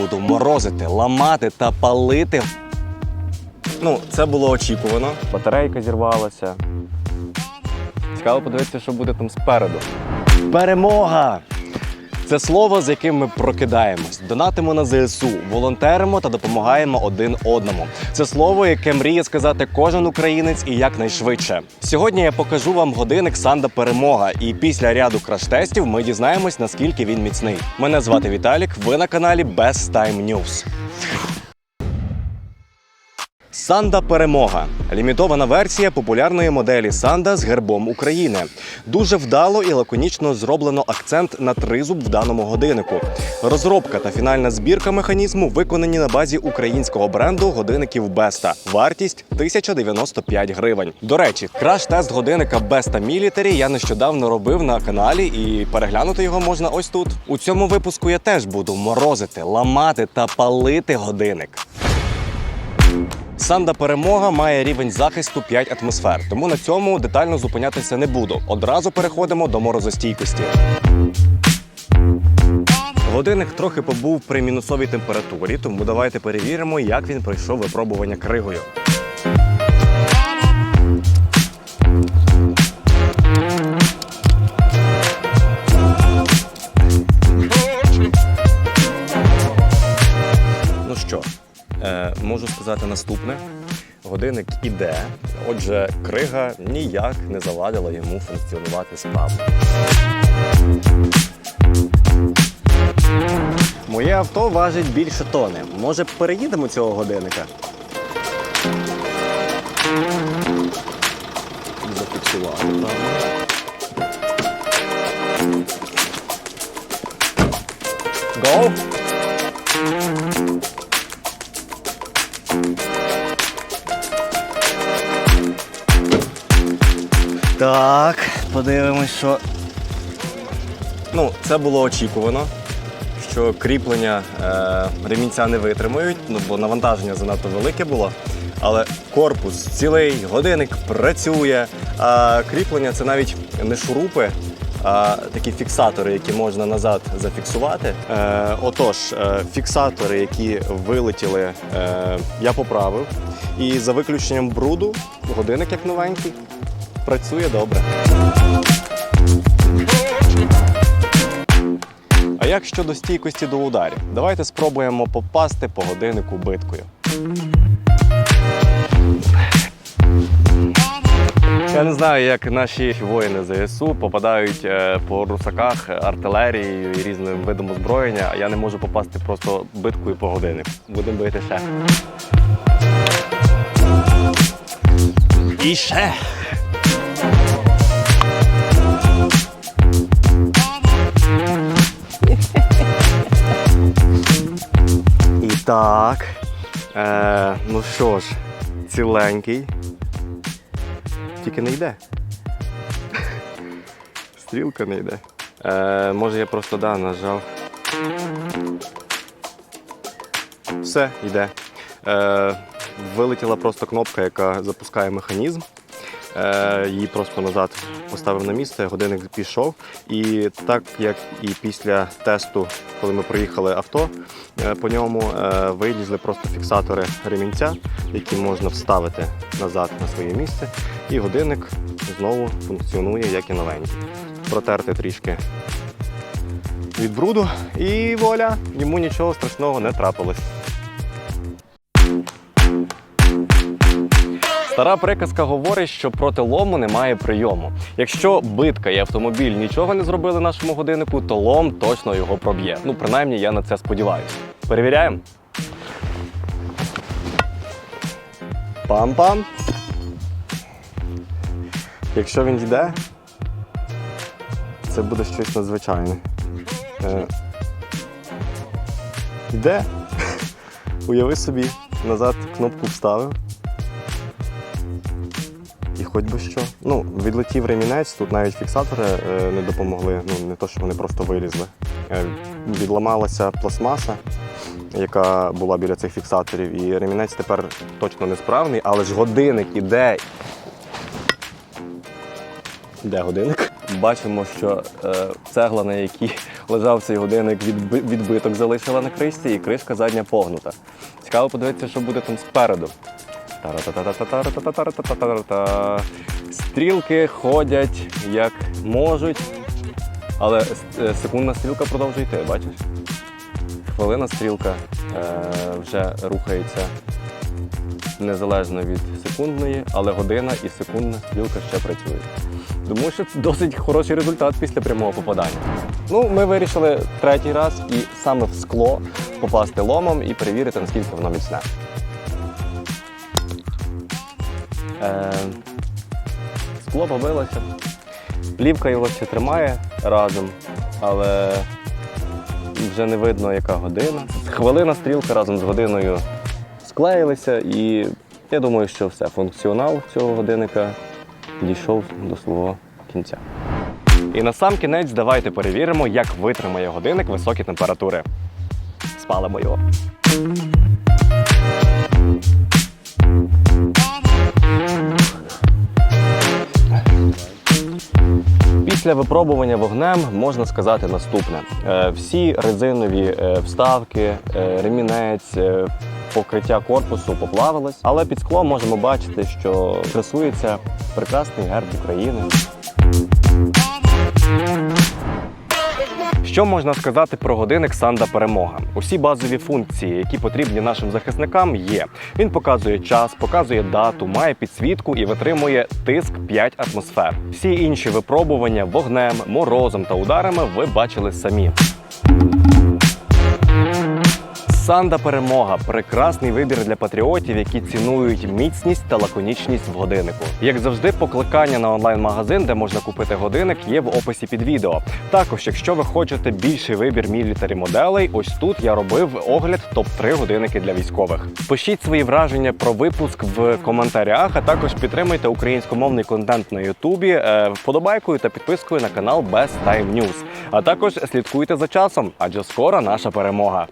буду морозити, ламати та палити. Ну, це було очікувано. Батарейка зірвалася. Цікаво подивитися, що буде там спереду. Перемога! Це слово, з яким ми прокидаємось, донатимо на ЗСУ, волонтеримо та допомагаємо один одному. Це слово, яке мріє сказати кожен українець і якнайшвидше. Сьогодні я покажу вам годинник Санда Перемога, і після ряду краш-тестів ми дізнаємось, наскільки він міцний. Мене звати Віталік. Ви на каналі Best Time News. Санда Перемога лімітована версія популярної моделі Санда з гербом України. Дуже вдало і лаконічно зроблено акцент на тризуб в даному годиннику. Розробка та фінальна збірка механізму виконані на базі українського бренду годинників Беста. Вартість 1095 гривень. До речі, краш-тест годинника Besta Military я нещодавно робив на каналі, і переглянути його можна ось тут. У цьому випуску я теж буду морозити, ламати та палити годинник. Санда перемога має рівень захисту 5 атмосфер, тому на цьому детально зупинятися не буду. Одразу переходимо до морозостійкості. Годинник трохи побув при мінусовій температурі, тому давайте перевіримо, як він пройшов випробування кригою. Сказати наступне. Годинник іде, отже, крига ніяк не завадила йому функціонувати справно. Моє авто важить більше тони. Може, переїдемо цього годинника? Зафіксувати. Go! Так, подивимось, що. Ну, це було очікувано, що кріплення е, ремінця не витримають, ну бо навантаження занадто велике було. Але корпус цілий, годинник працює. А кріплення це навіть не шурупи, такі фіксатори, які можна назад зафіксувати. Е, отож, е, фіксатори, які вилетіли, е, я поправив. І за виключенням бруду, годинник як новенький, працює добре. А як щодо стійкості до ударів? Давайте спробуємо попасти по годиннику биткою. Я не знаю, як наші воїни ЗСУ попадають е, по русаках артилерією і різним видом озброєння, а я не можу попасти просто биткою по годиннику. Будемо бити ще. І ще. І так. Е, ну що ж, ціленький. Тільки не йде. Стрілка не йде. Е, може я просто да, нажав. Все, йде. Е, вилетіла просто кнопка, яка запускає механізм. Е, її просто назад поставив на місце, годинник пішов. І так як і після тесту, коли ми проїхали авто, е, по ньому е, вилізли просто фіксатори ремінця, які можна вставити назад на своє місце. І годинник знову функціонує як і новенький. Протерти трішки від бруду, і воля, йому нічого страшного не трапилось. Стара приказка говорить, що проти лому немає прийому. Якщо битка і автомобіль нічого не зробили нашому годиннику, то лом точно його проб'є. Ну, принаймні, я на це сподіваюся. Перевіряємо. Пам-пам. Якщо він йде, це буде щось надзвичайне. Е, Йде. Уяви собі, назад кнопку вставив. І хоч би що. Ну, відлетів ремінець, тут навіть фіксатори е, не допомогли. Ну, не то, що вони просто вилізли. Е, відламалася пластмаса, яка була біля цих фіксаторів, і ремінець тепер точно несправний, але ж годинник іде. Де годинник? Бачимо, що е, цегла, на якій лежав цей годинник, відби- відбиток залишила на кришці, і кришка задня погнута. Цікаво подивитися, що буде там спереду. Стрілки ходять як можуть. Але секундна стрілка продовжує йти, бачиш? Хвилина стрілка вже рухається незалежно від секундної, але година і секундна стрілка ще працюють. Тому що це досить хороший результат після прямого попадання. Ну, Ми вирішили третій раз і саме в скло попасти ломом і перевірити, наскільки воно міцне. Е, скло побилося. Плівка його ще тримає разом, але вже не видно, яка година. Хвилина стрілка разом з годиною склеїлися, і я думаю, що все, функціонал цього годинника дійшов до свого кінця. І на сам кінець давайте перевіримо, як витримає годинник високі температури. Спалимо його. Після випробування вогнем можна сказати наступне: Е, всі резинові е, вставки, е, ремінець, покриття корпусу поплавилось, але під склом можемо бачити, що красується прекрасний герб України. Що можна сказати про годинник Санда Перемога? Усі базові функції, які потрібні нашим захисникам, є. Він показує час, показує дату, має підсвітку і витримує тиск 5 атмосфер. Всі інші випробування вогнем, морозом та ударами ви бачили самі. Санда Перемога прекрасний вибір для патріотів, які цінують міцність та лаконічність в годиннику. Як завжди, покликання на онлайн-магазин, де можна купити годинник, є в описі під відео. Також, якщо ви хочете більший вибір мілітарі моделей, ось тут я робив огляд топ 3 годинники для військових. Пишіть свої враження про випуск в коментарях, а також підтримуйте українськомовний контент на Ютубі е, вподобайкою та підпискою на канал Best Time News. А також слідкуйте за часом, адже скоро наша перемога.